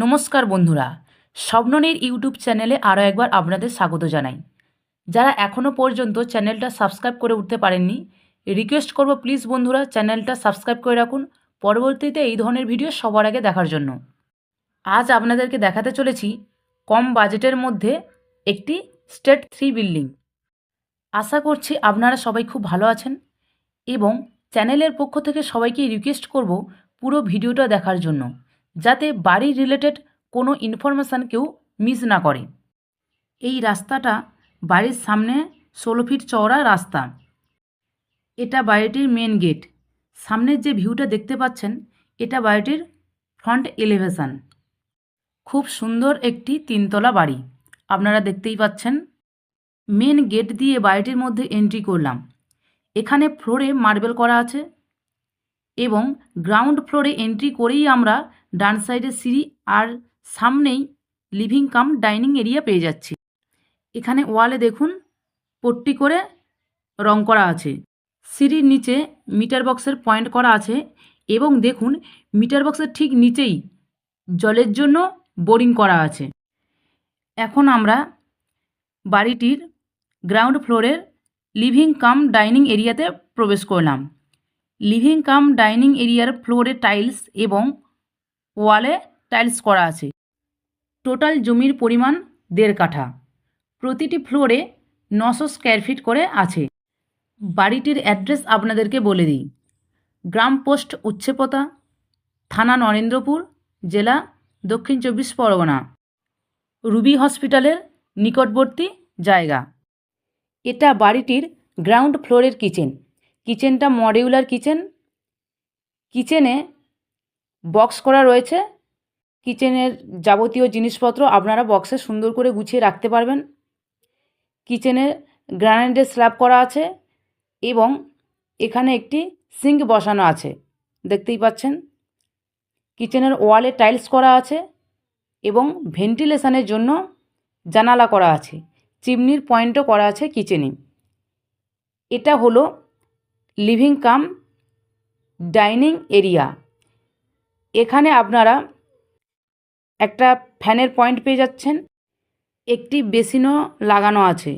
নমস্কার বন্ধুরা, স্বপ্ননীর ইউটিউব চ্যানেলে আরও একবার আপনাদের স্বাগত জানাই। যারা এখনও পর্যন্ত চ্যানেলটা সাবস্ক্রাইব করে উঠতে পারেননি, রিকোয়েস্ট করব প্লিজ বন্ধুরা চ্যানেলটা সাবস্ক্রাইব করে রাখুন, পরবর্তীতে এই ধরনের ভিডিও সবার আগে দেখার জন্য। আজ আপনাদেরকে দেখাতে চলেছি কম বাজেটের মধ্যে একটি স্টেট থ্রি বিল্ডিং। আশা করছি আপনারা সবাই খুব ভালো আছেন এবং চ্যানেলের পক্ষ থেকে সবাইকে রিকোয়েস্ট করব পুরো ভিডিওটা দেখার জন্য। যাতে বাড়ি রিলেটেড কোনো ইনফরমেশান কেউ মিস না করে। এই রাস্তাটা বাড়ির সামনে ষোলো ফিট চওড়া রাস্তা। এটা বাড়িটির মেন গেট সামনের যে ভিউটা দেখতে পাচ্ছেন, এটা বাড়িটির ফ্রন্ট এলিভেশন খুব সুন্দর একটি তিনতলা বাড়ি। আপনারা দেখতেই পাচ্ছেন মেন গেট দিয়ে বাড়িটির মধ্যে এন্ট্রি করলাম। এখানে ফ্লোরে মার্বেল করা আছে। এবং গ্রাউন্ড ফ্লোরে এন্ট্রি করেই আমরা ডান সাইডে সিঁড়ি আর সামনেই লিভিং কাম ডাইনিং এরিয়া পেয়ে যাচ্ছি। এখানে ওয়ালে দেখুন পট্টি করে রং করা আছে। সিঁড়ির নিচে মিটার বক্সের পয়েন্ট করা আছে এবং দেখুন মিটার বক্সের ঠিক নিচেই জলের জন্য বোরিং করা আছে। এখন আমরা বাড়িটির গ্রাউন্ড ফ্লোরের লিভিং কাম ডাইনিং এরিয়াতে প্রবেশ করলাম। লিভিং কাম ডাইনিং এরিয়ার ফ্লোরে টাইলস এবং ওয়ালে টাইলস করা আছে। টোটাল জমির পরিমাণ দেড় কাঠা। প্রতিটি ফ্লোরে নশো স্কোয়ার ফিট করে আছে। বাড়িটির অ্যাড্রেস আপনাদেরকে বলে দিই। গ্রাম পোস্ট উচ্ছেপতা, থানা নরেন্দ্রপুর, জেলা দক্ষিণ চব্বিশ পরগনা। রুবি হসপিটালের নিকটবর্তী জায়গা। এটা বাড়িটির গ্রাউন্ড ফ্লোরের কিচেন কিচেনটা মডিউলার কিচেন। কিচেনে বক্স করা রয়েছে। কিচেনের যাবতীয় জিনিসপত্র আপনারা বক্সে সুন্দর করে গুছিয়ে রাখতে পারবেন। কিচেনে গ্রানাইটের স্ল্যাব করা আছে এবং এখানে একটি সিঙ্ক বসানো আছে, দেখতেই পাচ্ছেন। কিচেনের ওয়ালে টাইলস করা আছে এবং ভেন্টিলেশনের জন্য জানালা করা আছে, চিমনির পয়েন্টও করা আছে কিচেনে। এটা হলো লিভিং কাম, ডাইনিং এরিয়া। এখানে আপনারা একটা ফ্যানের পয়েন্ট পেয়ে যাচ্ছেন, একটি বেসিনও লাগানো আছে।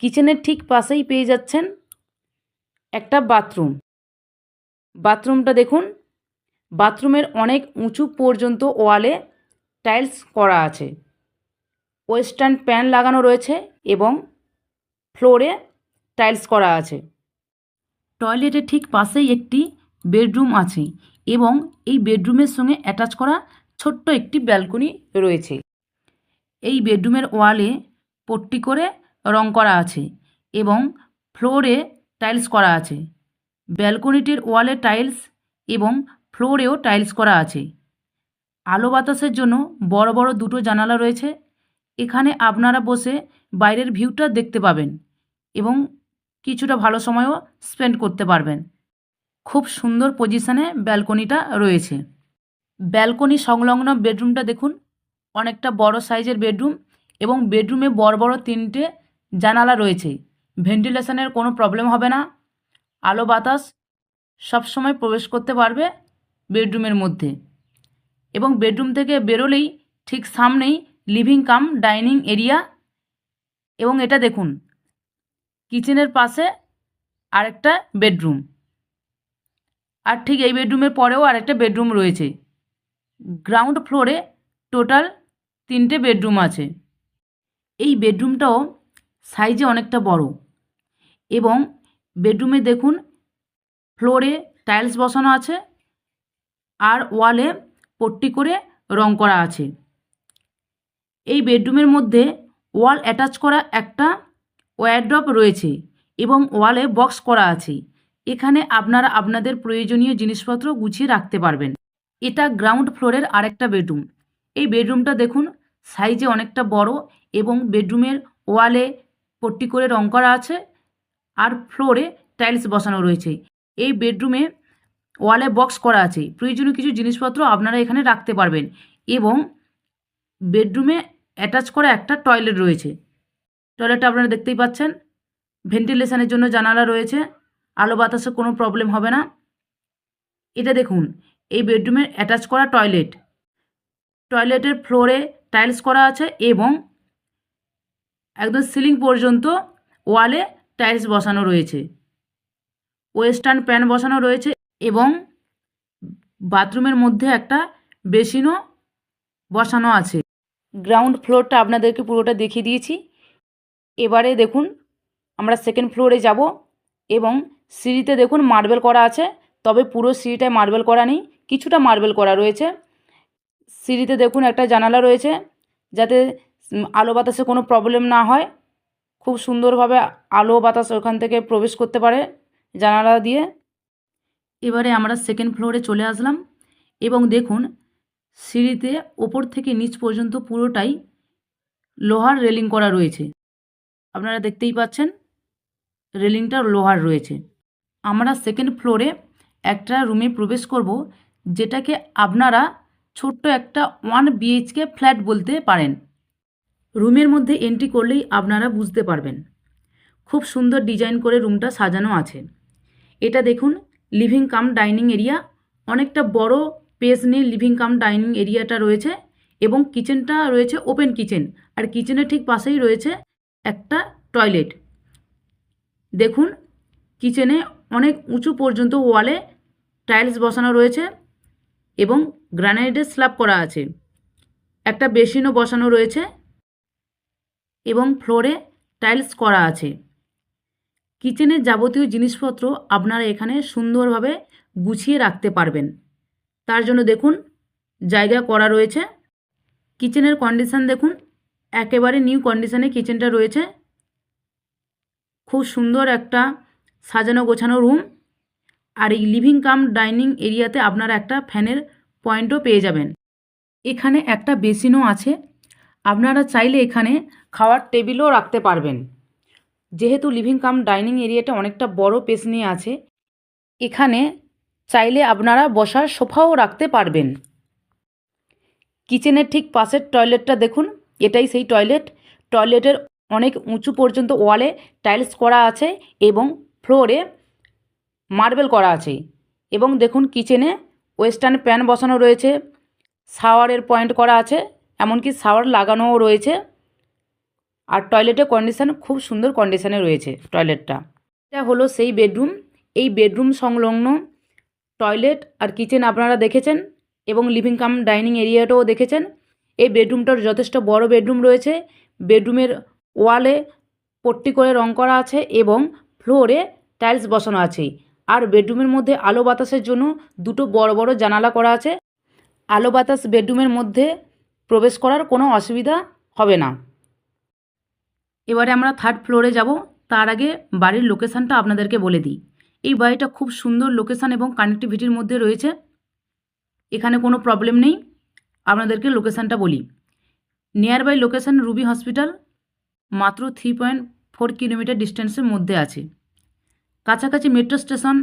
কিচেনের ঠিক পাশেই পেয়ে যাচ্ছেন একটা বাথরুম। বাথরুমটা দেখুন, বাথরুমের অনেক উঁচু পর্যন্ত ওয়ালে টাইলস করা আছে। ওয়েস্টার্ন প্যান লাগানো রয়েছে এবং ফ্লোরে টাইলস করা আছে। টয়লেটের ঠিক পাশেই একটি বেডরুম আছে এবং এই বেডরুমের সঙ্গে অ্যাটাচ করা ছোট্ট একটি ব্যালকনি রয়েছে। এই বেডরুমের ওয়ালে পট্টি করে রং করা আছে এবং ফ্লোরে টাইলস করা আছে। ব্যালকনিটির ওয়ালে টাইলস এবং ফ্লোরেও টাইলস করা আছে। আলো বাতাসের জন্য বড় বড় দুটো জানালা রয়েছে। এখানে আপনারা বসে বাইরের ভিউটা দেখতে পাবেন এবং কিছুটা ভালো সময়ও স্পেন্ড করতে পারবেন। খুব সুন্দর পজিশানে ব্যালকনিটা রয়েছে। ব্যালকনি সংলগ্ন বেডরুমটা দেখুন, অনেকটা বড় সাইজের বেডরুম এবং বেডরুমে বড় বড় তিনটে জানালা রয়েছে। ভেন্টিলেশনের কোনো প্রবলেম হবে না। আলো বাতাস সবসময় প্রবেশ করতে পারবে বেডরুমের মধ্যে। এবং বেডরুম থেকে বেরোলেই ঠিক সামনেই লিভিং কাম ডাইনিং এরিয়া এবং এটা দেখুন কিচেনের পাশে আরেকটা বেডরুম। আর ঠিক এই বেডরুমের পরেও আরেকটা বেডরুম রয়েছে। গ্রাউন্ড ফ্লোরে টোটাল তিনটে বেডরুম আছে। এই বেডরুমটাও সাইজে অনেকটা বড় এবং বেডরুমে দেখুন ফ্লোরে টাইলস বসানো আছে আর ওয়ালে পট্টি করে রং করা আছে। এই বেডরুমের মধ্যে ওয়াল অ্যাটাচ করা একটা ওয়ারড্রপ রয়েছে এবং ওয়ালে বক্স করা আছে। এখানে আপনারা আপনাদের প্রয়োজনীয় জিনিসপত্র গুছিয়ে রাখতে পারবেন। এটা গ্রাউন্ড ফ্লোরের আরেকটা বেডরুম। এই বেডরুমটা দেখুন, সাইজে অনেকটা বড় এবং বেডরুমের ওয়ালে পট্টি করে রং করা আছে আর ফ্লোরে টাইলস বসানো রয়েছে। এই বেডরুমে ওয়ালে বক্স করা আছে। প্রয়োজনীয় কিছু জিনিসপত্র আপনারা এখানে রাখতে পারবেন এবং বেডরুমে অ্যাটাচ করা একটা টয়লেট রয়েছে। টয়লেটটা আপনারা দেখতেই পাচ্ছেন। ভেন্টিলেশনের জন্য জানালা রয়েছে। আলো বাতাসে কোনো প্রবলেম হবে না। এটা দেখুন, এই বেডরুমের অ্যাটাচ করা টয়লেট টয়লেটের ফ্লোরে টাইলস করা আছে এবং একদম সিলিং পর্যন্ত ওয়ালে টাইলস বসানো রয়েছে। ওয়েস্টার্ন প্যান বসানো রয়েছে এবং বাথরুমের মধ্যে একটা বেসিনও বসানো আছে। গ্রাউন্ড ফ্লোরটা আপনাদেরকে পুরোটা দেখিয়ে দিয়েছি। এবারে দেখুন, আমরা সেকেন্ড ফ্লোরে যাব এবং সিঁড়িতে দেখুন মার্বেল করা আছে, তবে পুরো সিঁড়িটায় মার্বেল করা নেই, কিছুটা মার্বেল করা রয়েছে। সিঁড়িতে দেখুন একটা জানালা রয়েছে, যাতে আলো বাতাসে কোনো প্রবলেম না হয়, খুব সুন্দরভাবে আলো বাতাস ওখান থেকে প্রবেশ করতে পারে জানালা দিয়ে। এবারে আমরা সেকেন্ড ফ্লোরে চলে আসলাম এবং দেখুন, সিঁড়িতে ওপর থেকে নিচ পর্যন্ত পুরোটাই লোহার রেলিং করা রয়েছে। আপনারা দেখতেই পাচ্ছেন রেলিংটা লোহার রয়েছে। আমরা সেকেন্ড ফ্লোরে একটা রুমে প্রবেশ করব, যেটাকে আপনারা ছোট্ট একটা ওয়ান বিএইচকে ফ্ল্যাট বলতে পারেন। রুমের মধ্যে এন্ট্রি করলেই আপনারা বুঝতে পারবেন। খুব সুন্দর ডিজাইন করে রুমটা সাজানো আছে। এটা দেখুন লিভিং কাম ডাইনিং এরিয়া অনেকটা বড় পেস নিয়ে লিভিং কাম ডাইনিং এরিয়াটা রয়েছে এবং কিচেনটা রয়েছে ওপেন কিচেন আর কিচেনের ঠিক পাশেই রয়েছে একটা টয়লেট দেখুন কিচেনে অনেক উঁচু পর্যন্ত ওয়ালে টাইলস বসানো রয়েছে এবং গ্রানাইটের স্ল্যাব করা আছে। একটা বেসিনও বসানো রয়েছে এবং ফ্লোরে টাইলস করা আছে। কিচেনের যাবতীয় জিনিসপত্র আপনারা এখানে সুন্দরভাবে গুছিয়ে রাখতে পারবেন। তার জন্য দেখুন, জায়গা করা রয়েছে। কিচেনের কন্ডিশন দেখুন একেবারে নিউ কন্ডিশনে কিচেনটা রয়েছে। খুব সুন্দর একটা সাজানো গোছানো রুম আর এই লিভিং কাম ডাইনিং এরিয়াতে আপনারা একটা ফ্যানের পয়েন্টও পেয়ে যাবেন। এখানে একটা বেসিনও আছে। আপনারা চাইলে এখানে খাওয়ার টেবিলও রাখতে পারবেন। যেহেতু লিভিং কাম ডাইনিং এরিয়াটা অনেকটা বড় পেস নিয়ে আছে, এখানে চাইলে আপনারা বসার সোফাও রাখতে পারবেন। কিচেনের ঠিক পাশের টয়লেটটা দেখুন। এটাই সেই টয়লেট টয়লেটের অনেক উঁচু পর্যন্ত ওয়ালে টাইলস করা আছে এবং ফ্লোরে মার্বেল করা আছে। এবং দেখুন কিচেনে ওয়েস্টার্ন প্যান বসানো রয়েছে। শাওয়ারের পয়েন্ট করা আছে, এমনকি শাওয়ার লাগানোও রয়েছে। আর টয়লেটের কন্ডিশান খুব সুন্দর কন্ডিশানে রয়েছে টয়লেটটা এটা হলো সেই বেডরুম এই বেডরুম সংলগ্ন টয়লেট আর কিচেন আপনারা দেখেছেন এবং লিভিং কাম ডাইনিং এরিয়াটাও দেখেছেন। এই বেডরুমটার যথেষ্ট বড় বেডরুম রয়েছে। বেডরুমের ওয়ালে পট্টি করে রং করা আছে এবং ফ্লোরে টাইলস বসানো আছে। আর বেডরুমের মধ্যে আলো বাতাসের জন্য দুটো বড় বড় জানালা করা আছে। আলো বাতাস বেডরুমের মধ্যে প্রবেশ করার কোনো অসুবিধা হবে না। এবারে আমরা থার্ড ফ্লোরে যাব। তার আগে বাড়ির লোকেশানটা আপনাদেরকে বলে দিই। এই বাড়িটা খুব সুন্দর লোকেশান এবং কানেক্টিভিটির মধ্যে রয়েছে। এখানে কোনো প্রবলেম নেই। আপনাদেরকে লোকেশানটা বলি। Near by location Ruby hospital মাত্র থ্রি পয়েন্ট ফোর কিলোমিটার ডিস্টেন্সের মধ্যে আছে। কাছাকাছি metro station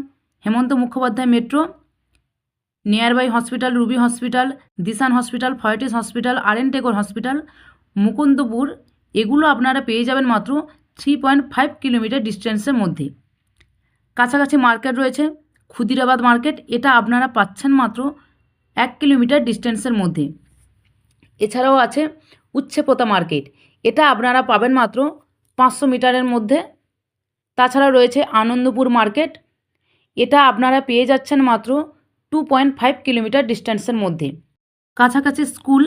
Hemanta Mukhopadhyay metro nearby hospital Ruby hospital Desun hospital Fortis hospital R N Tagore hospital Mukundapur এগুলো আপনারা পেয়ে যাবেন মাত্র থ্রি পয়েন্ট ফাইভ কিলোমিটার ডিস্টেন্সের মধ্যে। কাছাকাছি মার্কেট রয়েছে, ক্ষুদিরাবাদ মার্কেট এটা আপনারা পাচ্ছেন মাত্র এক কিলোমিটার ডিস্টেন্সের মধ্যে। এছাড়াও আছে উচ্ছেপোতা মার্কেট। এটা আপনারা পাবেন মাত্র পাঁচশো মিটারের মধ্যে। তাছাড়া রয়েছে আনন্দপুর মার্কেট। এটা আপনারা পেয়ে যাচ্ছেন মাত্র টু পয়েন্ট ফাইভ কিলোমিটার ডিস্টেন্সের মধ্যে। কাছাকাছি স্কুল,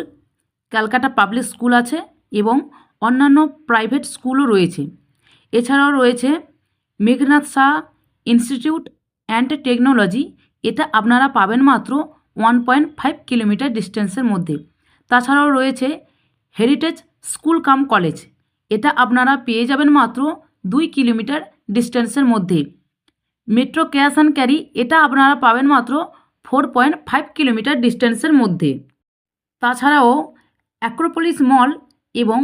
ক্যালকাটা পাবলিক স্কুল আছে এবং অন্যান্য প্রাইভেট স্কুলও রয়েছে। এছাড়াও রয়েছে Meghnad Saha institute and technology. এটা আপনারা পাবেন মাত্র ওয়ান পয়েন্ট ফাইভ কিলোমিটার ডিস্টেন্সের মধ্যে। তাছাড়াও রয়েছে হেরিটেজ স্কুল কাম কলেজ। এটা আপনারা পেয়ে যাবেন মাত্র দুই কিলোমিটার ডিস্টেন্সের মধ্যে। মেট্রো ক্যাশ অ্যান্ড ক্যারি, এটা আপনারা পাবেন মাত্র ফোর পয়েন্ট ফাইভ কিলোমিটার ডিস্টেন্সের মধ্যে। তাছাড়াও অ্যাক্রোপলিস মল এবং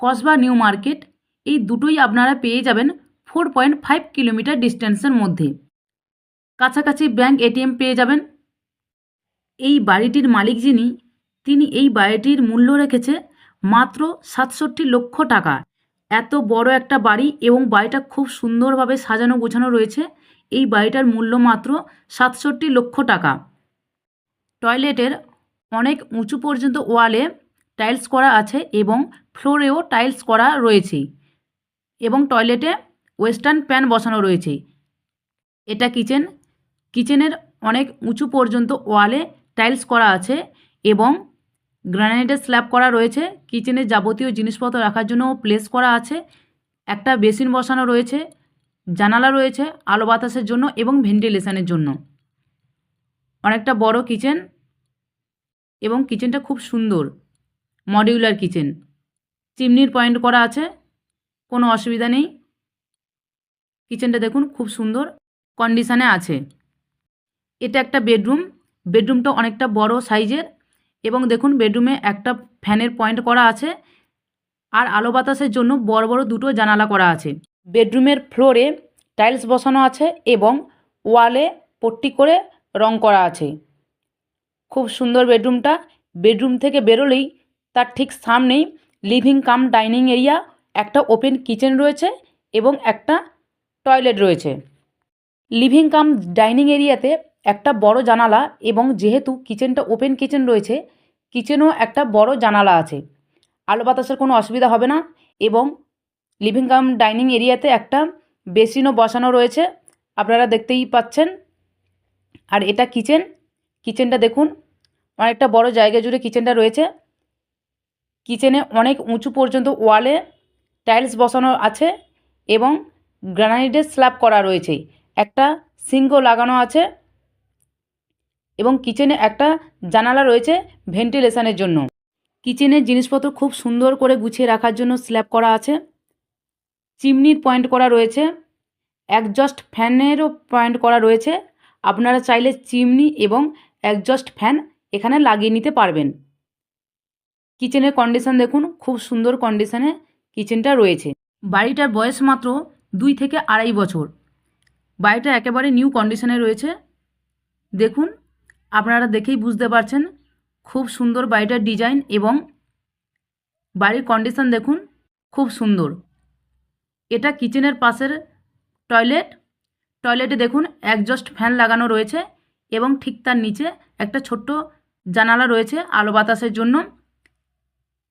কসবা নিউ মার্কেট, এই দুটোই আপনারা পেয়ে যাবেন ফোর পয়েন্ট ফাইভ কিলোমিটার ডিস্টেন্সের মধ্যে। কাছাকাছি ব্যাংক এটিএম পেয়ে যাবেন। এই বাড়িটির মালিক যিনি, তিনি এই বাড়িটির মূল্য রেখেছে মাত্র সাতষট্টি লক্ষ টাকা। এত বড় একটা বাড়ি এবং বাড়িটা খুব সুন্দরভাবে সাজানো গোছানো রয়েছে। এই বাড়িটার মূল্য মাত্র সাতষট্টি লক্ষ টাকা। টয়লেটের অনেক উঁচু পর্যন্ত ওয়ালে টাইলস করা আছে এবং ফ্লোরেও টাইলস করা রয়েছে এবং টয়লেটে ওয়েস্টার্ন প্যান বসানো রয়েছে। এটা কিচেন। কিচেনের অনেক উঁচু পর্যন্ত ওয়ালে টাইলস করা আছে এবং গ্রানাইটের স্ল্যাব করা রয়েছে, কিচেনের যাবতীয় জিনিসপত্র রাখার জন্য প্লেস করা আছে, একটা বেসিন বসানো রয়েছে, জানালা রয়েছে, আলো বাতাসের জন্য এবং ভেন্টিলেশনের জন্য। অনেকটা বড় কিচেন এবং কিচেনটা খুব সুন্দর, মডিউলার কিচেন। চিমনির পয়েন্ট করা আছে, কোনো অসুবিধা নেই। কিচেনটা দেখুন, খুব সুন্দর, কন্ডিশানে আছে। এটা একটা বেডরুম বেডরুমটা অনেকটা বড় সাইজের এবং দেখুন বেডরুমে একটা ফ্যানের পয়েন্ট করা আছে আর আলো বাতাসের জন্য বড় বড় দুটো জানালা করা আছে। বেডরুমের ফ্লোরে টাইলস বসানো আছে এবং ওয়ালে পট্টি করে রং করা আছে। খুব সুন্দর বেডরুমটা। বেডরুম থেকে বেরোলেই তার ঠিক সামনেই লিভিং কাম ডাইনিং এরিয়া, একটা ওপেন কিচেন রয়েছে এবং একটা টয়লেট রয়েছে। লিভিং কাম ডাইনিং এরিয়াতে একটা বড় জানালা এবং যেহেতু কিচেনটা ওপেন কিচেন রয়েছে, কিচেনও একটা বড় জানালা আছে। আলো বাতাসের কোনো অসুবিধা হবে না এবং লিভিং কাম ডাইনিং এরিয়াতে একটা বেসিনও বসানো রয়েছে, আপনারা দেখতেই পাচ্ছেন। আর এটা কিচেন, কিচেনটা দেখুন, অনেকটা বড় জায়গা জুড়ে কিচেনটা রয়েছে। কিচেনে অনেক উঁচু পর্যন্ত ওয়ালে টাইলস বসানো আছে এবং গ্রানাইটের স্ল্যাব করা রয়েছে। একটা সিঙ্কও লাগানো আছে। এবং কিচেনে একটা জানালা রয়েছে ভেন্টিলেশনের জন্য। কিচেনের জিনিসপত্র খুব সুন্দর করে গুছিয়ে রাখার জন্য স্ল্যাব করা আছে। চিমনির পয়েন্ট করা রয়েছে। একজস্ট ফ্যানেরও পয়েন্ট করা রয়েছে। আপনারা চাইলে চিমনি এবং একজস্ট ফ্যান এখানে লাগিয়ে নিতে পারবেন। কিচেনের কন্ডিশন দেখুন, খুব সুন্দর কন্ডিশনে কিচেনটা রয়েছে। বাড়িটার বয়স মাত্র দুই থেকে আড়াই বছর। বাড়িটা একেবারে নিউ কন্ডিশনে রয়েছে। দেখুন আপনারা দেখেই বুঝতে পারছেন, খুব সুন্দর বাড়িটার ডিজাইন এবং বাড়ির কন্ডিশন দেখুন, খুব সুন্দর। এটা কিচেনের পাশের টয়লেট টয়লেটে দেখুন একজস্ট ফ্যান লাগানো রয়েছে এবং ঠিক তার নিচে একটা ছোট্ট জানালা রয়েছে আলো বাতাসের জন্য।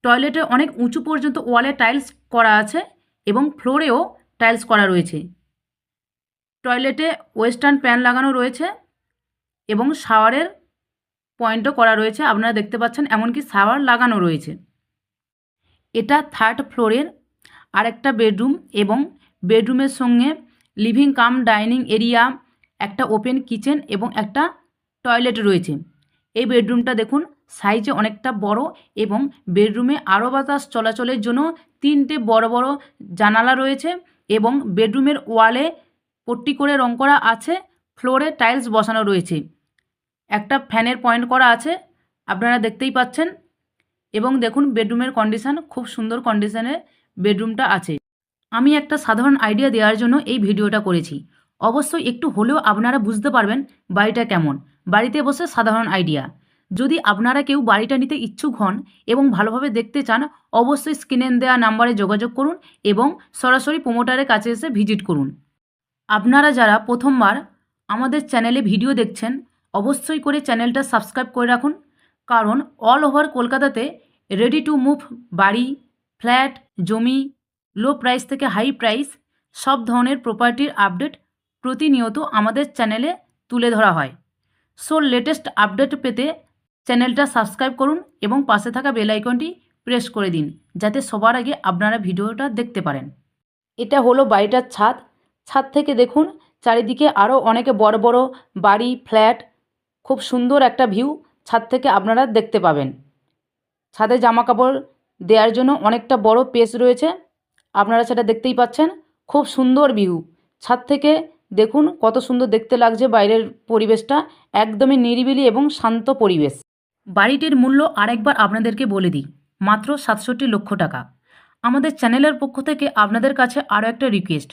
টয়লেটে অনেক উঁচু পর্যন্ত ওয়ালে টাইলস করা আছে এবং ফ্লোরেও টাইলস করা রয়েছে। টয়লেটে ওয়েস্টার্ন প্যান লাগানো রয়েছে। এবং শাওয়ারের পয়েন্টও করা রয়েছে। আপনারা দেখতে পাচ্ছেন, এমনকি শাওয়ার লাগানো রয়েছে। এটা থার্ড ফ্লোরের আরেকটা বেডরুম এবং বেডরুমের সঙ্গে লিভিং কাম, ডাইনিং এরিয়া, একটা ওপেন কিচেন এবং একটা টয়লেট রয়েছে। এই বেডরুমটা দেখুন, সাইজে অনেকটা বড় এবং বেডরুমে আরও বাতাস চলাচলের জন্য তিনটে বড় বড় জানালা রয়েছে এবং বেডরুমের ওয়ালে পট্টি করে রং করা আছে, ফ্লোরে টাইলস বসানো রয়েছে। একটা ফ্যানের পয়েন্ট করা আছে, আপনারা দেখতেই পাচ্ছেন। এবং দেখুন, বেডরুমের কন্ডিশান খুব সুন্দর কন্ডিশানে বেডরুমটা আছে। আমি একটা সাধারণ আইডিয়া দেওয়ার জন্য এই ভিডিওটা করেছি। অবশ্যই একটু হলেও আপনারা বুঝতে পারবেন বাড়িটা কেমন। বাড়িতে বসে সাধারণ আইডিয়া যদি আপনারা কেউ বাড়িটা নিতে ইচ্ছুক হন এবং ভালোভাবে দেখতে চান, অবশ্যই স্ক্রিনে দেওয়া নাম্বারে যোগাযোগ করুন এবং সরাসরি প্রোমোটারের কাছে এসে ভিজিট করুন। আপনারা যারা প্রথমবার আমাদের চ্যানেলে ভিডিও দেখছেন অবশ্যই করে চ্যানেলটা সাবস্ক্রাইব করে রাখুন। কারণ অল ওভার কলকাতাতে রেডি টু মুভ বাড়ি ফ্ল্যাট জমি লো প্রাইস থেকে হাই প্রাইস সব ধরনের প্রপার্টির আপডেট প্রতিনিয়ত আমাদের চ্যানেলে তুলে ধরা হয়। সো লেটেস্ট আপডেট পেতে চ্যানেলটা সাবস্ক্রাইব করুন এবং পাশে থাকা বেল আইকনটি প্রেস করে দিন, যাতে সবার আগে আপনারা ভিডিওটা দেখতে পারেন। এটা হলো বাড়িটার ছাদ। ছাদ থেকে দেখুন, চারিদিকে আরও অনেকে বড় বড় বাড়ি ফ্ল্যাট খুব সুন্দর একটা ভিউ ছাদ থেকে আপনারা দেখতে পাবেন। ছাদে জামা কাপড় দেওয়ার জন্য অনেকটা বড় পেস রয়েছে। আপনারা সেটা দেখতেই পাচ্ছেন। খুব সুন্দর ভিউ ছাদ থেকে দেখুন কত সুন্দর দেখতে লাগছে বাইরের পরিবেশটা। একদমই নিরিবিলি এবং শান্ত পরিবেশ। বাড়িটির মূল্য আরেকবার আপনাদেরকে বলে দিই, মাত্র সাতষট্টি লক্ষ টাকা। আমাদের চ্যানেলের পক্ষ থেকে আপনাদের কাছে আরও একটা রিকোয়েস্ট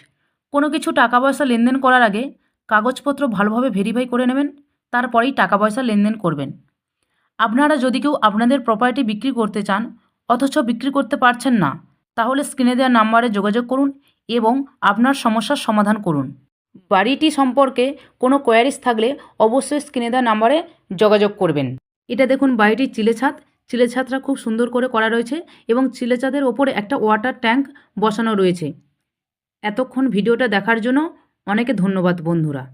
কোনো কিছু টাকা পয়সা লেনদেন করার আগে কাগজপত্র ভালোভাবে ভেরিফাই করে নেবেন। তারপরেই টাকা পয়সা লেনদেন করবেন। আপনারা যদি কেউ আপনাদের প্রপার্টি বিক্রি করতে চান, অথচ বিক্রি করতে পারছেন না, তাহলে স্ক্রিনে দেওয়া নাম্বারে যোগাযোগ করুন এবং আপনার সমস্যার সমাধান করুন। বাড়িটি সম্পর্কে কোনো কোয়ারিজ থাকলে অবশ্যই স্ক্রিনে দেওয়া নাম্বারে যোগাযোগ করবেন। এটা দেখুন বাড়িটির চিলে ছাদ। চিলে ছাদটা খুব সুন্দর করে করা রয়েছে এবং চিলে ছাদের ওপরে একটা ওয়াটার ট্যাঙ্ক বসানো রয়েছে। এতক্ষণ ভিডিওটা দেখার জন্য অনেকে ধন্যবাদ বন্ধুরা।